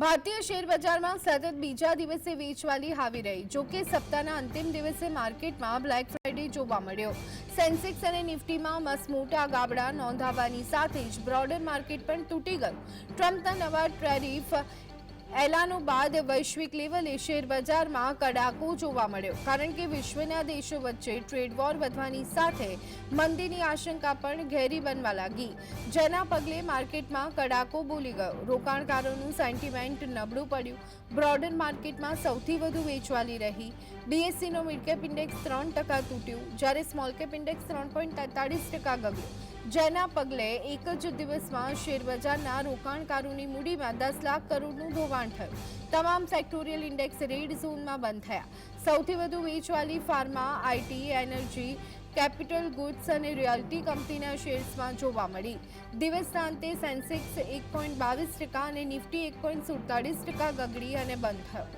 ભારતીય શેર બજારમાં સતત બીજા દિવસે વેચવાલી આવી રહી, જો કે સપ્તાહના અંતિમ દિવસે માર્કેટમાં બ્લેક ફ્રાઇડે જોવા મળ્યો. સેન્સેક્સ અને નિફ્ટીમાં મસમોટા ગાબડા નોંધાવાની સાથે જ બ્રોડર માર્કેટ પણ તૂટી ગયું. ટ્રમ્પના નવા ટ્રેરિફ એલાનો બાદ વૈશ્વિક લેવલે શેર બજારમાં કડાકો જોવા મળ્યો. કારણ કે વિશ્વના દેશો વચ્ચે ટ્રેડ વોર વધવાની સાથે મંદીની આશંકા પણ ઘેરી બનવા લાગી. જેના પગલે માર્કેટમાં કડાકો બોલી ગયો. રોકાણકારોનું સેન્ટિમેન્ટ નબળું પડ્યું. બ્રોડર માર્કેટમાં સૌથી વધુ વેચવાલી રહી. બીએસસીનો મિડકેપ ઇન્ડેક્સ ત્રણ ટકા તૂટ્યું. જ્યારે સ્મોલ કેપ ઇન્ડેક્સ ત્રણ પોઈન્ટ તેતાળીસ ટકા ગયું જેના પગલે એક જ દિવસમાં શેરબજારના રોકાણકારોની મૂડીમાં દસ લાખ કરોડનું ધોવાણ થયું. તમામ સેક્ટોરિયલ ઇન્ડેક્સ રેડ ઝોનમાં બંધ થયા. સૌથી વધુ વેચવાલી pharma IT energy, capital goods અને રિયાલ્ટી કંપનીના શેર્સમાં જોવા મળી. દિવસના અંતે સેન્સેક્સ એક પોઈન્ટ બાવીસ ટકા અને નિફ્ટી એક પોઈન્ટ સુડતાલીસ ટકા ગગડી અને બંધ થયો.